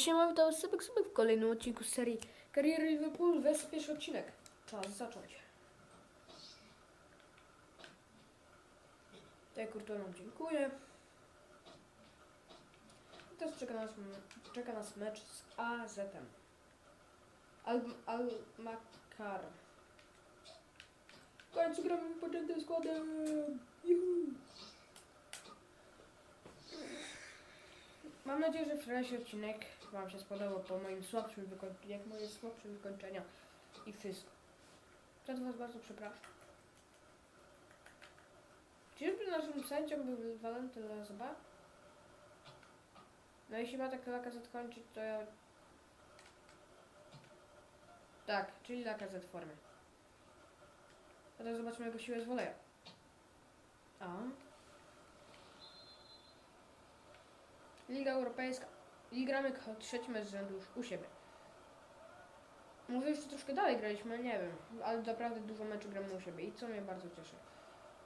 Siema, witam Sebek Sebek w kolejnym odcinku serii Kariery Liverpool. Weź pierwszy odcinek. Czas zacząć. Tutaj kulturą dziękuję. I teraz czeka nas, czeka nas mecz z AZ-em. Al, Al. W końcu gramy wypoczętym składem. Juhu. Mam nadzieję, że wczorajszy odcinek Wam się spodobał po moim słabszym wykończeniu, jak moje słabsze wykończenia i wszystko. Za to Was bardzo przepraszam. Czyżby naszym sędzią był Valenty Lazaba? No jeśli ma tak Lakazet kończyć, to ja... Tak, czyli Lakazet w formie. A teraz zobaczmy jego siłę z woleja. A. Liga Europejska. I gramy ko- trzeci mecz z rzędu już u siebie. Może jeszcze troszkę dalej graliśmy, nie wiem. Ale naprawdę dużo meczu gramy u siebie i co mnie bardzo cieszy.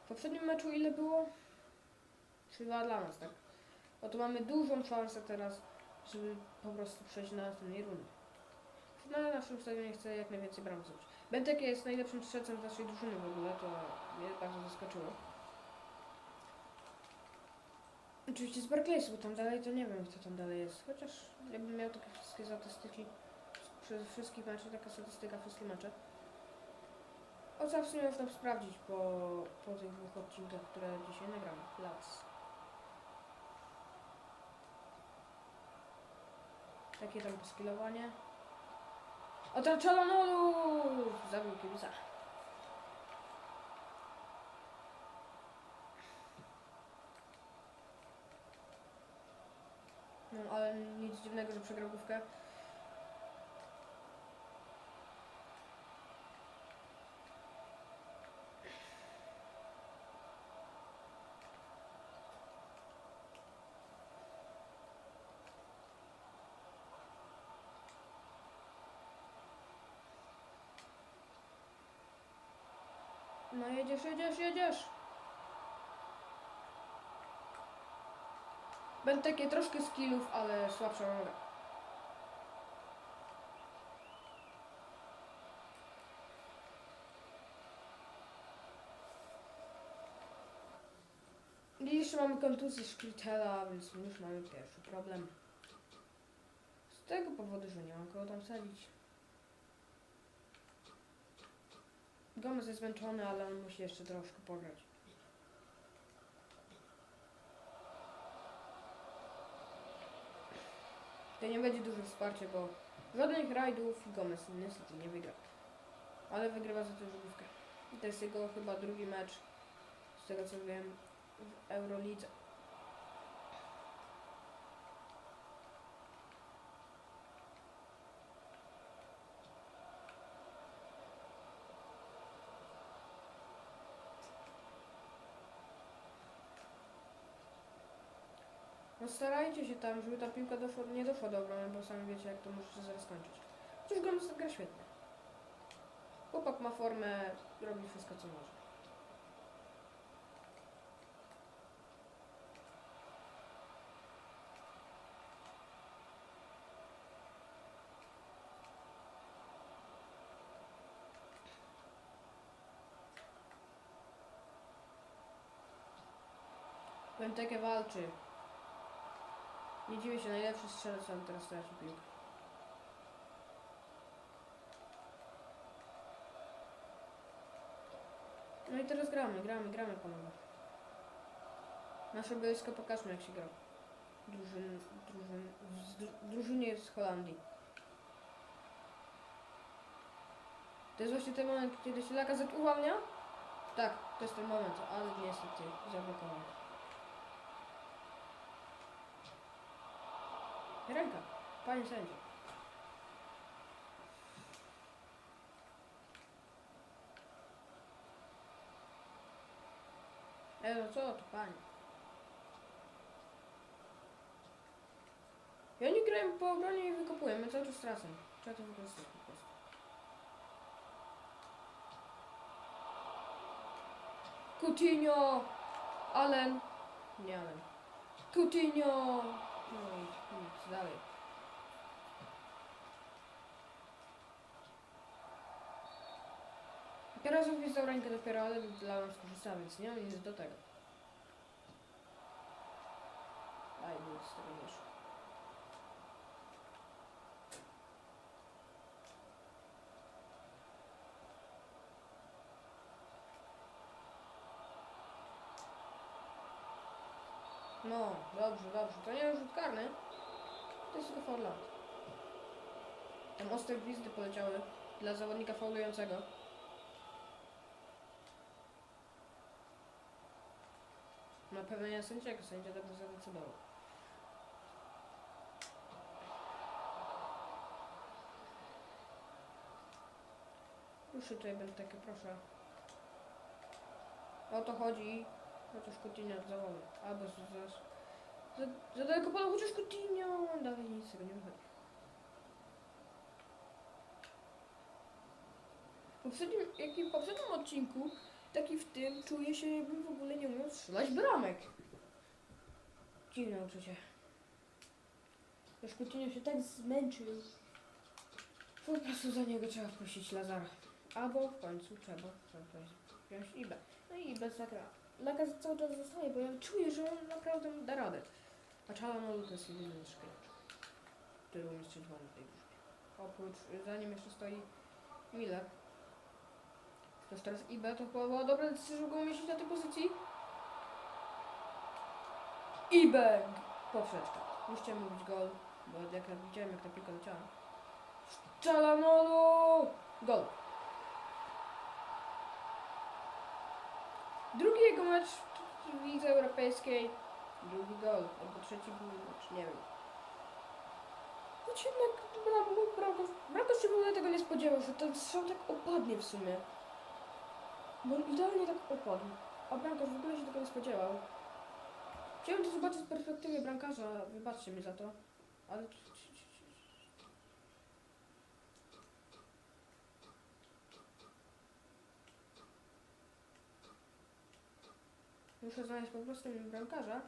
W poprzednim meczu ile było? Chyba dla nas, tak? Oto mamy dużą szansę teraz, żeby po prostu przejść na następnej rundzie. Na naszym stadionie chcę jak najwięcej bram zrobić. Bentek jest najlepszym strzelcem z naszej drużyny w ogóle, to mnie bardzo zaskoczyło. Oczywiście z Barclays, bo tam dalej to nie wiem kto tam dalej jest. Chociaż jakbym miał takie wszystkie statystyki przez wszystkich meczów, taka statystyka wszystkie mecze. O co w sumie można sprawdzić po, po tych dwóch odcinkach, które dzisiaj nagram. Las. Takie tam poskilowanie. Otaczano! Zabił kibica. No, ale nic dziwnego, że przegrał główkę. No jedziesz, jedziesz, jedziesz. Będę takie troszkę skillów, ale słabsza noga. I jeszcze mamy kontuzję Szkritela, więc już mamy pierwszy problem. Z tego powodu, że nie mam kogo tam sadzić. Gomez jest zmęczony, ale on musi jeszcze troszkę pograć. To nie będzie duże wsparcie, bo żadnych rajdów Gomez niestety nie wygra. Ale wygrywa za to żółwkę. To jest jego chyba drugi mecz, z tego co wiem, w Eurolidze. No starajcie się tam, żeby ta piłka nie doszła do obrony, bo sami wiecie jak to może się zaraz skończyć. Chociaż Gomez gra świetnie. Chłopak ma formę, robi wszystko co może. Benteke walczy. Nie dziwię się, najlepszy strzelec, ale teraz traci piłkę. No i teraz gramy, gramy, gramy panowie. Nasze boisko pokażmy jak się gra. Drużyn, drużyn, z dru, drużynie z Holandii. To jest właśnie ten moment, kiedy się Lakazet uwalnia? Tak, to jest ten moment, ale niestety zablokowany. Ręka, panie sędzio. E, no co to, panie? I oni grają po obronie i wykopują, my cały czas tracę. Trzeba to wykorzystać po prostu. Coutinho! Allen! Nie Allen. Coutinho! No i nic dalej. Dopiero zrobił rękę, dopiero ale dla nas korzysta, więc nie mam nic do tego. Aj, nic z tego nie szło. No, dobrze, dobrze. To nie rzut karny. To jest tylko Forland. Tam ostre gwizdy poleciały dla zawodnika faulującego. Na pewno nie sędziego, sędzia dobrze zadecydował. Ruszy tutaj będę takie, proszę. O to chodzi. Chociaż Coutinho zawoły. Albo za, za, za, za daleko podał, chociaż Coutinho. Dalej nic z tego nie wychodzi. W poprzednim, jak i w poprzednim odcinku, tak i w tym czuję się, jakbym w ogóle nie umiał strzelać bramek. Dziwne uczucie. Już Coutinho się tak zmęczył. Po prostu za niego trzeba wpuścić Lazara. Albo w końcu trzeba wziąć Ibę. No i Ibę zagra. Laga cały czas zostaje, bo ja czuję, że on naprawdę da radę. A Chalano to jest jedyny nasz gracz, który umie strzelić wolno w tej drużynie. Oprócz, za nim jeszcze stoi Miller. Jest teraz IB, to chyba była dobra decyzja, żeby go umieścić na tej pozycji. IB! Poprzeczka. Chciałem mówić gol, bo jak ja widziałem jak ta piłka leciała. Czalanolu! Gol. Drugi jego mecz w Lidze Europejskiej. Drugi gol, albo trzeci był mecz, nie wiem. Choć jednak brawo. Brawo się w ogóle tego nie spodziewał, że ten strzał tak opadnie w sumie. Bo on idealnie tak opadł. A bramkarz w ogóle się tego nie spodziewał. Chciałem to zobaczyć z perspektywy bramkarza, wybaczcie mi za to. Ale... Muszę znaleźć po prostu bramkarza.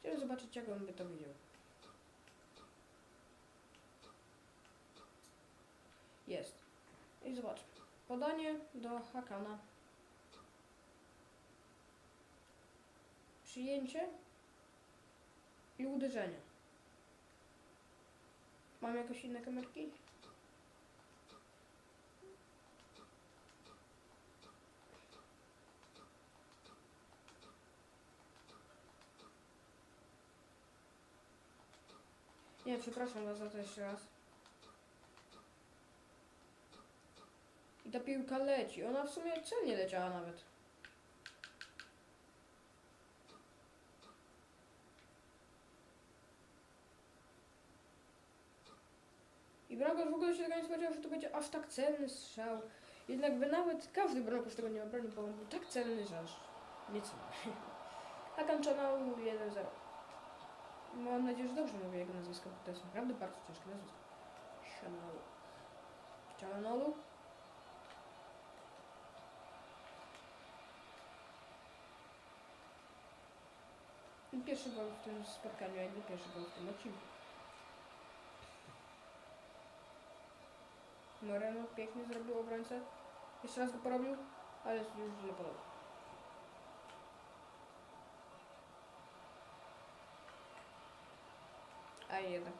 Chciałem zobaczyć, jak on by to widział. Jest. I zobacz. Podanie do Hakana. Przyjęcie i uderzenie. Mam jakieś inne kamerki? Nie, przepraszam was za to jeszcze raz. I ta piłka leci. Ona w sumie celnie leciała nawet. I bramkarz w ogóle się tego nie spodziewał, że to będzie aż tak celny strzał. Jednak by nawet każdy bramkarz tego nie obronił, bo on był tak celny, że aż nie celny. Hakan Chanał 1-0. Mam nadzieję, że dobrze mówię jego nazwisko, bo to jest naprawdę bardzo ciężkie nazwisko. Chanolu? I Pierwszy gol w tym spotkaniu, jakby pierwszy gol w tym odcinku. Moreno pięknie zrobił obrońcę. Jeszcze raz go porobił, ale już źle porobił. A jednak.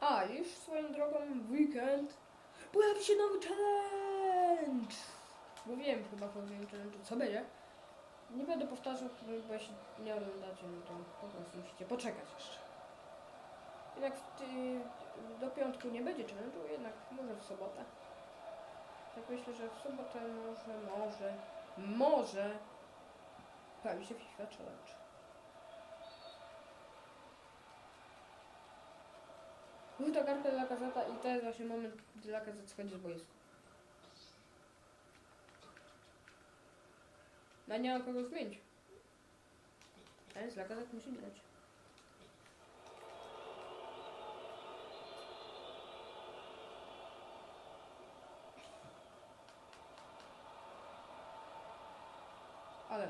A, już swoją drogą weekend pojawi się nowy challenge! Mówiłem chyba po tym challenge, co będzie. Nie będę powtarzał, bo jeśli nie oglądacie, no to po prostu musicie poczekać jeszcze. Jednak w ty, do piątku nie będzie challenge'u, jednak może w sobotę. Tak myślę, że w sobotę może, może, może pojawi się FIFA Challenge. Żółta kartka dla Kazata i to jest właśnie moment, gdy dla Kazat schodzi z boiska. No nie ma kogo zmienić. A więc Lakazet musi grać. Ale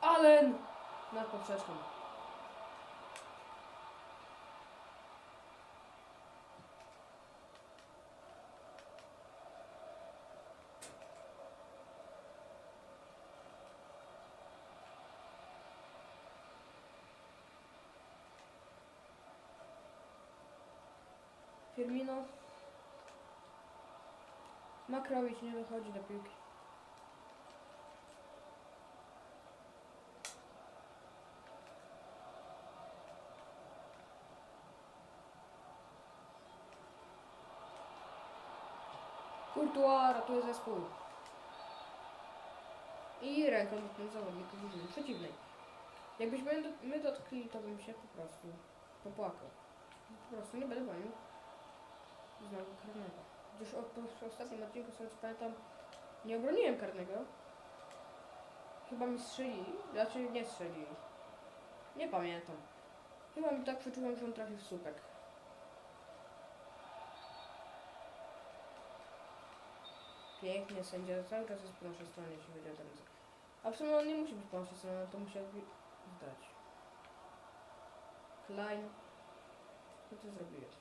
Allen! Nad poprzeczką. Firmino. Makrowicz nie dochodzi do piłki. Ratuje zespół. I ręką dotknął zawodnika drużyny przeciwnej. Jakbyśmy my dotkli, to bym się po prostu popłakał. Po prostu nie będę bronił znowu karnego. Gdyż o, po, ostatnim odcinku, sobie pamiętam, nie obroniłem karnego. Chyba mi strzelili, znaczy nie strzelili. Nie pamiętam. Chyba mi tak przeczułem, że on trafił w słupek. Pięknie, sędzia cały czas jest po naszej stronie, jeśli chodzi o ten język. A w sumie on nie musi być po naszej stronie, to musiałby zdać. Klein. Co ty zrobiłeś?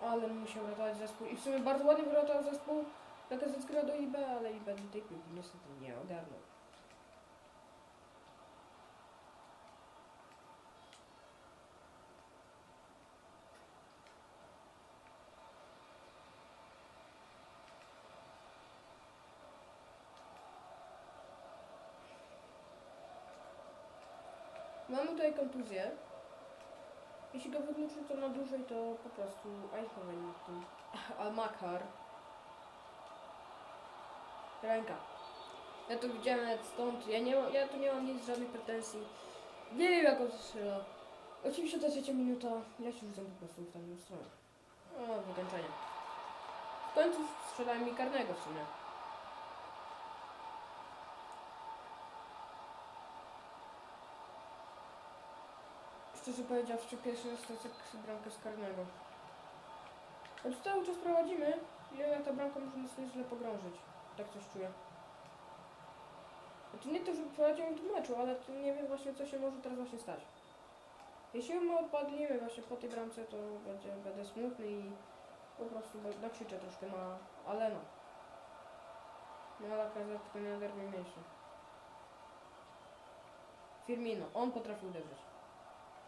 Ale musiał ratować zespół. I w sumie bardzo ładnie wyratował zespół. Lacazette gra do IB, ale IB do tej piłki niestety nie ogarnął. Tutaj kontuzję. Jeśli go wykluczy to na dłużej, to po prostu nad tym. A Makar. Ręka. Ja to widziałem nawet stąd. Ja, nie, ja tu nie mam nic, żadnych pretensji. Nie wiem jak on strzela. Oczywiście ta trzecia minuta. Ja się rzucam po prostu w tamtą stronę. O, wykończenie. W końcu strzelałem mi karnego w sumie. Szczerze powiedziawszy, pierwszy raz tracę bramkę z karnego. Choć cały czas prowadzimy, i ta bramka może nas nieźle pogrążyć. Tak coś czuję. Znaczy nie to, że prowadzimy w meczu, ale nie wiem właśnie co się może teraz właśnie stać. Jeśli my odpadniemy właśnie po tej bramce, to będzie, będę smutny i po prostu nakrzyczę troszkę na Alena. Na tylko nie naderwij mięśnie. Firmino, on potrafi uderzyć.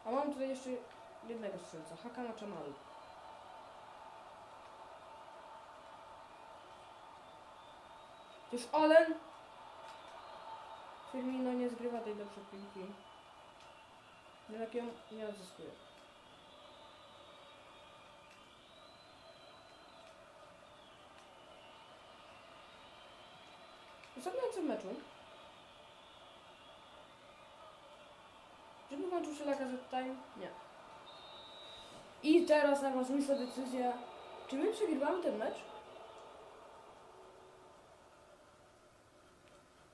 A mam tutaj jeszcze jednego strzelca, Hakana Chamalu. Już Allen. Firmino nie zgrywa tej dobrze piłki. Jednak ją nie odzyskuje. Zostawiający w meczu. Włączył się Lacazette Time? Nie. I teraz najważniejsza decyzja. Czy my przegrywamy ten mecz?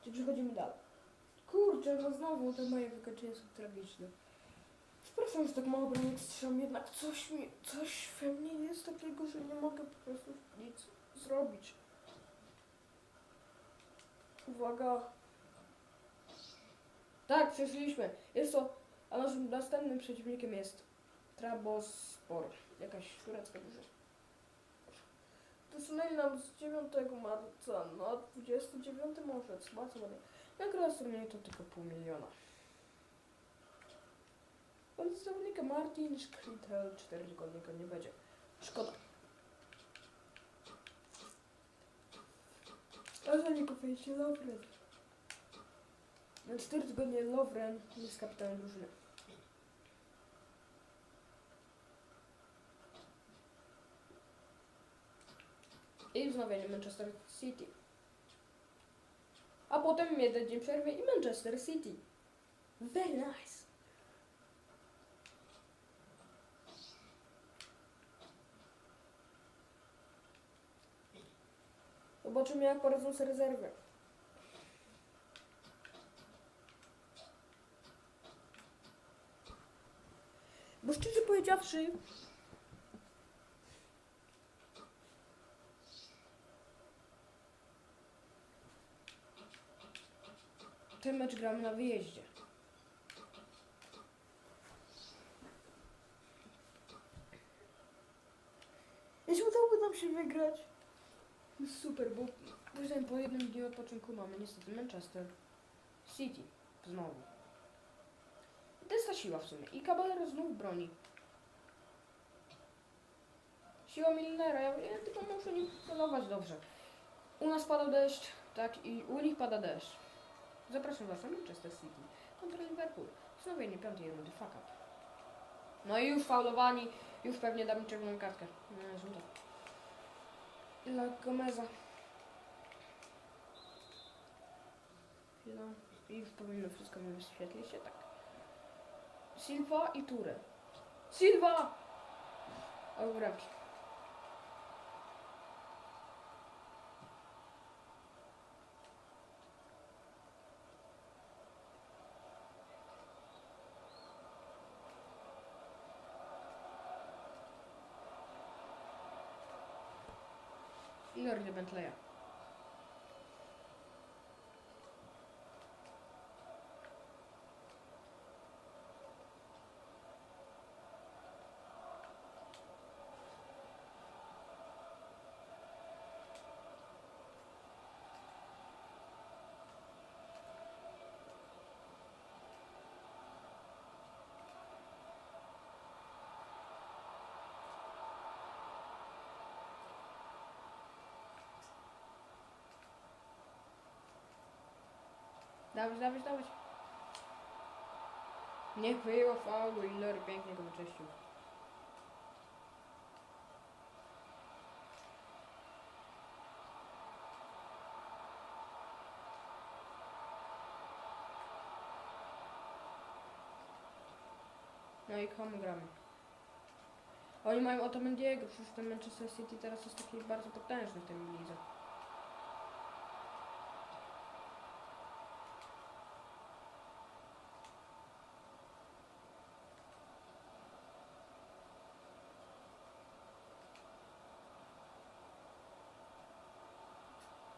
Czy przechodzimy dalej? Kurczę, no znowu te moje wykończenia są tragiczne. Przepraszam, że tak mało bramek strzelam, jednak coś mi, coś we mnie jest takiego, że nie mogę po prostu nic zrobić. Uwaga. Tak, przeszliśmy. Jest to, a naszym następnym przeciwnikiem jest Trabospor. Jakaś turecka drużyna. Dosunęli nam z 9 marca na 29 marzec. Bardzo ładnie. Nagroda z turnieju to tylko pół miliona. Pan zawodnika Martin Szkritel 4 tygodnie go nie będzie. Szkoda. A za niego wyjście Lovren. Na 4 tygodnie Lovren jest kapitanem drużyny. I wznowienie Manchester City. A potem jeden dzień przerwy i Manchester City. Very nice. Zobaczymy jak poradzą sobie rezerwy. Bo szczerze powiedziawszy, mecz gramy na wyjeździe. Jeśli udałoby nam się wygrać. Super, bo później po jednym dniu odpoczynku mamy niestety Manchester City znowu. To jest ta siła w sumie. I Caballero znów broni. Siła Milnera, ja, ja tylko muszę nim celować dobrze. U nas pada deszcz, tak, i u nich pada deszcz. Zapraszam Was na Manchester City kontra Liverpool. Wznowienie piątej rundy, fuck up. No i już faulowani, już pewnie da mi czerwoną kartkę. Nie, żółta. Dla Gomeza. Chwila. I już powinno wszystko mi wyświetlić się tak. Silva i Ture. Silva! O. starting to vent layout. Dawać, dawać, dawać. Nie było faulu i Lory pięknie go wyczyścił. No i komu gramy? Oni mają Otamendiego, przecież ten Manchester City teraz jest taki bardzo potężny w tym lidze.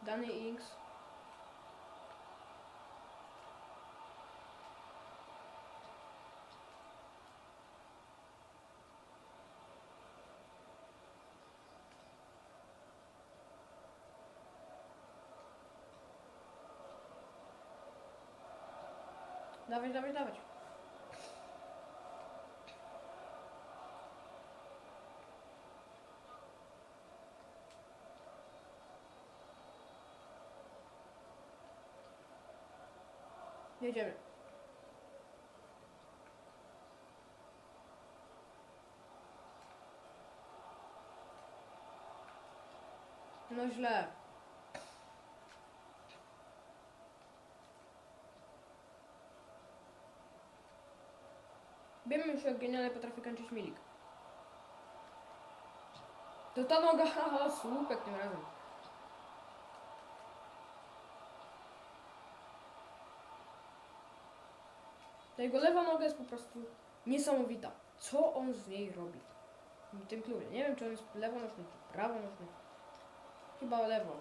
Danny Inks. Dawać, dawać, dawać. Jedziemy. No źle. Wiemy już jak genialnie potrafi kończyć Milik. To ta noga, haha, słupek tym razem. Ta jego lewa noga jest po prostu niesamowita. Co on z niej robi? W tym klubie. Nie wiem, czy on jest lewonożny, czy prawonożny. Chyba lewo.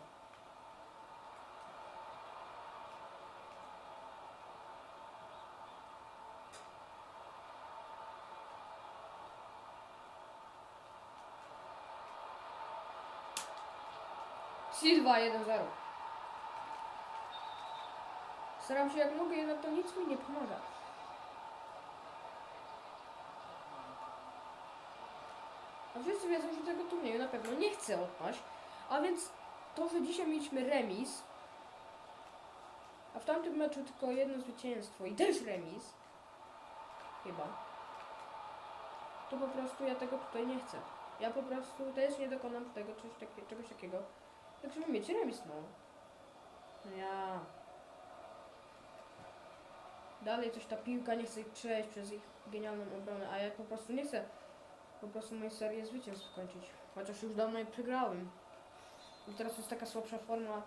Silva 1-0. Staram się jak mogę, jednak to nic mi nie pomaga. Wszyscy wiedzą, że tego turnieju na pewno nie chcę odpaść. A więc to, że dzisiaj mieliśmy remis, a w tamtym meczu tylko jedno zwycięstwo i też remis, chyba, to po prostu ja tego tutaj nie chcę. Ja po prostu też nie dokonam tego takie, czegoś takiego, jak żeby mieć remis, no. No Ja. Dalej coś ta piłka nie chce ich przejść przez ich genialną obronę, a ja po prostu nie chcę po prostu moją serię zwycięstw kończyć. Chociaż już dawno je przegrałem. I teraz jest taka słabsza forma.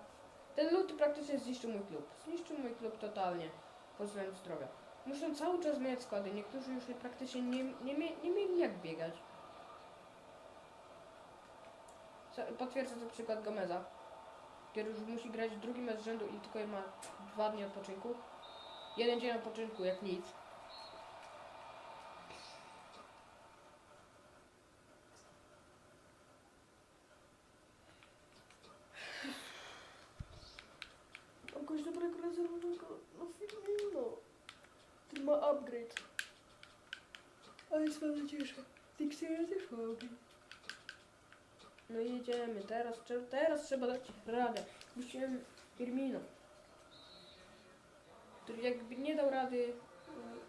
Ten lód praktycznie zniszczył mój klub. Zniszczył mój klub totalnie. Pod względem zdrowia. Muszę cały czas zmieniać składy. Niektórzy już praktycznie nie, nie, nie mieli jak biegać. Potwierdza to przykład Gomeza, który już musi grać drugi mecz rzędu i tylko ma dwa dni odpoczynku. Jeden dzień odpoczynku, jak nic. Jakoś dobrego rezerwowego no Firmino. Który ma upgrade. Ale jest bardzo cieszę. Dixie też ma upgrade. No jedziemy, teraz, teraz trzeba dać radę. Musiałem Firmino. Który jakby nie dał rady,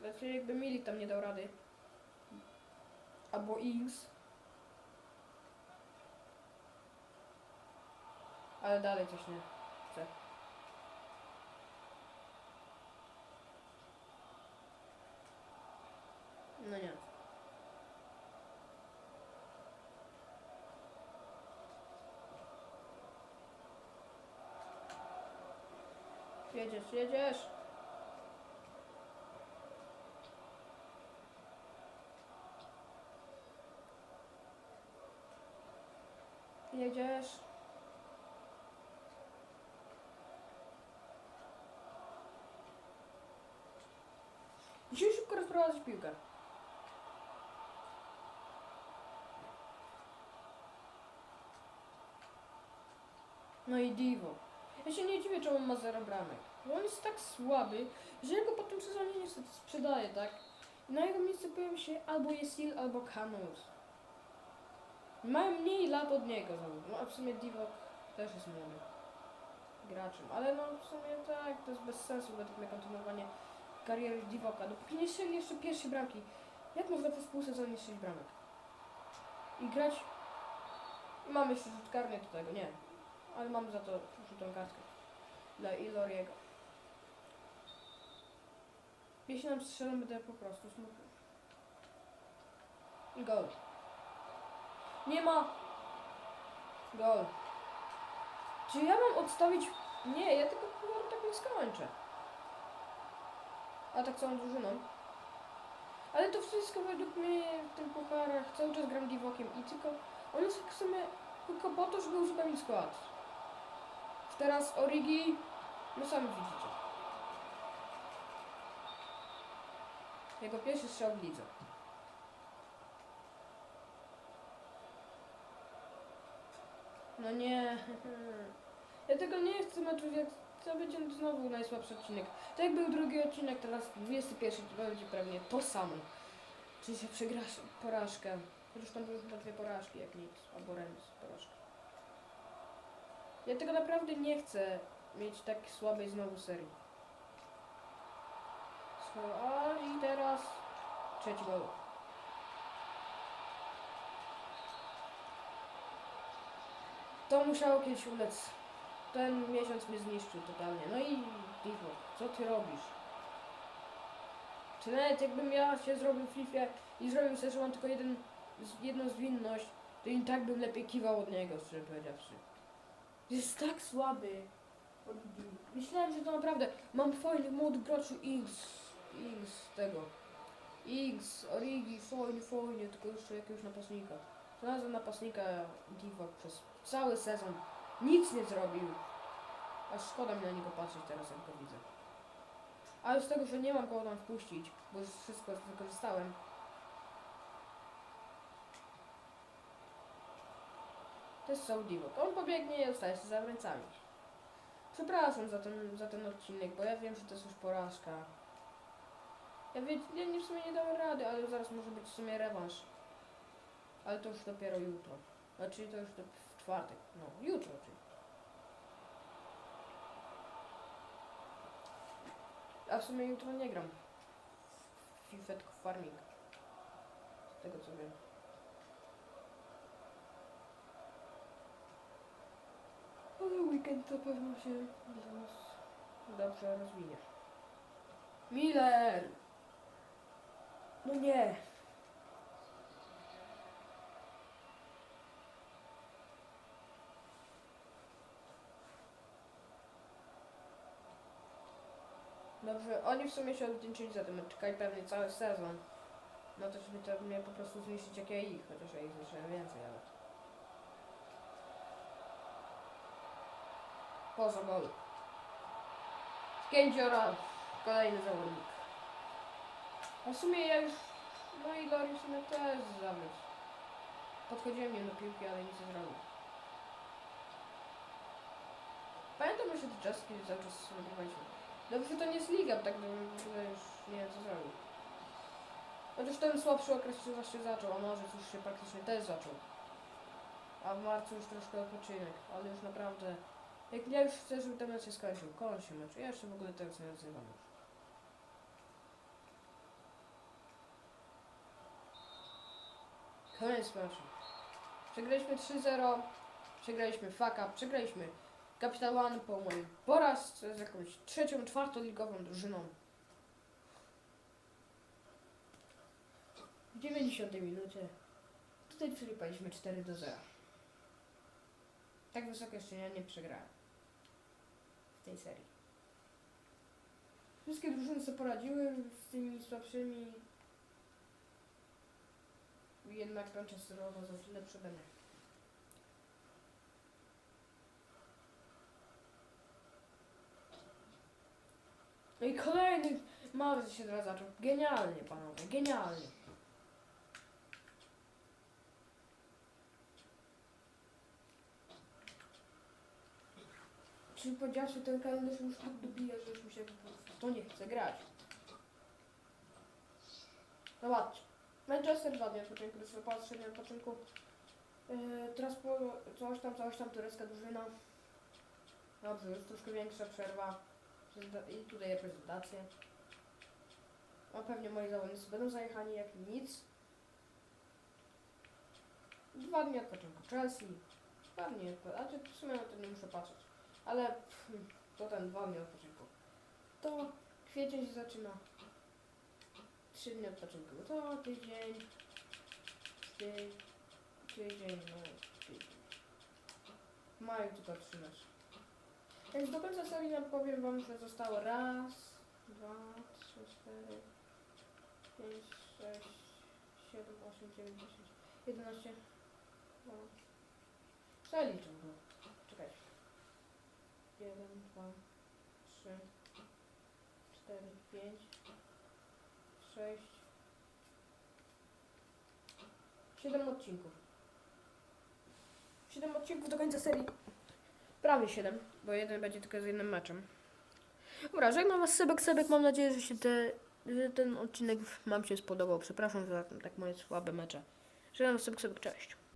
znaczy jakby Milik tam nie dał rady. Albo Ings. Ale dalej coś nie chce. No nie. Jedziesz, jedziesz. Jedziesz. Musimy szybko rozprowadzać piłkę. No i Divo. Ja się nie dziwię, czemu on ma 0 bramek. Bo on jest tak słaby, że ja go po tym sezonie niestety sprzedaję, tak? Na jego miejsce pojawi się albo Yesil, albo Canus. Mają mniej lat od niego, no. no a w sumie Divo też jest młody graczem. Ale no w sumie tak, to jest bez sensu według mnie kontynuowanie kariery Divoka. Dopóki nie strzeli jeszcze pierwszej bramki. Jak można przez pół sezonu strzelić bramek? I grać... I mamy jeszcze rzut karny do tego, nie. Ale mam za to rzutą kartkę. Dla Iloriego. Jeśli nam strzelą, będę po prostu smutny. Gol. Nie ma! Gol. Czy ja mam odstawić... Nie, ja tylko tak nie skończę. A tak całą drużyną. Ale to wszystko według mnie w tym pucharach cały czas gram Divokiem i tylko... On jest w sumie tylko po to, żeby uzupełnić skład. Teraz Origi... No sami widzicie. Jego pierwszy strzał w lidze. No nie. Ja tego nie chcę meczu, jak to będzie znowu najsłabszy odcinek. Tak był drugi odcinek, teraz 21 to będzie pewnie to samo. Czyli się przegrasz porażkę. Tam były chyba dwie porażki, jak nic. Albo remis, porażka. Ja tego naprawdę nie chcę mieć tak słabej znowu serii. A i teraz trzeci gol. To musiało kiedyś ulec. Ten miesiąc mnie zniszczył totalnie. No i Divo, co ty robisz? Czy nawet jakbym ja się zrobił flipie i zrobił sobie, że mam tylko jeden, jedną zwinność, to i tak bym lepiej kiwał od niego, szczerze powiedziawszy. Jest tak słaby. Myślałem, że to naprawdę mam fajnych młodych graczy X, X tego. X, Origi, fajnie, fajnie, tylko jeszcze jakiegoś napastnika. Znalazłem napastnika Divock przez cały sezon. Nic nie zrobił. Aż szkoda mi na niego patrzeć teraz, jak go widzę. Ale z tego, że nie mam go tam wpuścić, bo już wszystko wykorzystałem. Jest. On pobiegnie i zostaje się za ręcami. Przepraszam za ten, za ten odcinek, bo ja wiem, że to jest już porażka. Ja, wie, ja nie w sumie nie dałem rady, ale zaraz może być w sumie rewanż. Ale to już dopiero jutro. Znaczy to już w czwartek. No, jutro czyli. A w sumie jutro nie gram. FIFA tylko farming. Z tego co wiem. Ale weekend to pewno się dobrze rozwinie. Miller! No nie! Dobrze, oni w sumie się odwdzięczyli za ten mecz, czekaj pewnie cały sezon. No to żeby to mnie po prostu zniszczyć jak ja ich, chociaż ja ich zniszczyłem więcej, ale... Poza gol. Kędziora Kolejny zawodnik. A w sumie ja już... No i Lori w sumie też zawiódł. Podchodziłem nim do piłki, ale nic nie zrobił. Pamiętam jeszcze te czasy, kiedy cały czas nagrywaliśmy. Dobrze, to nie jest liga, tak bym już nie wiem co zrobił. Chociaż ten słabszy okres się właśnie zaczął, a marzec już się praktycznie też zaczął. A w marcu już troszkę odpoczynek, ale już naprawdę... Jak ja już chcę, żeby ten mecz się skończył. Kończ się mecz. Ja jeszcze w ogóle tego nie nazywam już. Koniec meczu. Przegraliśmy 3-0. Przegraliśmy fuck up. Przegraliśmy Capital One po moim porażce z jakąś trzecią, czwartą ligową drużyną. W 90 minucie. Tutaj przelipaliśmy 4 do 0. Tak wysoko jeszcze ja nie przegrałem. W tej serii. Wszystkie drużyny sobie poradziły z tymi słabszymi. Jednak Manchester okazał się lepszy mnie. No i kolejny mały się teraz zaczął. Genialnie, panowie, genialnie. Czyli powiedziawszy, ten kalendarz już tak dobija, że już mi się po prostu nie chce grać. Zobaczcie. Manchester dwa dni odpoczynku, sobie patrzę na odpoczynku. Yy, teraz po coś tam, coś tam, turecka drużyna. Dobrze, już troszkę większa przerwa. I tutaj reprezentacje. A pewnie moi zawodnicy będą zajechani jak nic. Dwa dni odpoczynku Chelsea. Dwa dni odpoczynku. A czy w sumie na to nie muszę patrzeć. Ale pff, to ten dwa dni odpoczynku. To kwiecień się zaczyna. Trzy dni odpoczynku. To tydzień. Ty, tydzień, no tydzień. W maju tylko trzy mecze. Więc do końca serii nam powiem wam, że zostało raz, dwa, trzy, cztery, pięć, sześć, siedem, osiem, dziewięć, dziesięć, jedenaście, dwa. Przeliczę go. Jeden, dwa, trzy, cztery, pięć, sześć, siedem odcinków. Siedem odcinków do końca serii. Prawie 7, bo jeden będzie tylko z jednym meczem. Dobra, żegnam was Sebek Sebek, mam nadzieję, że się ten odcinek wam się spodobał. Przepraszam za tak moje słabe mecze. Żegnam was Sebek, cześć.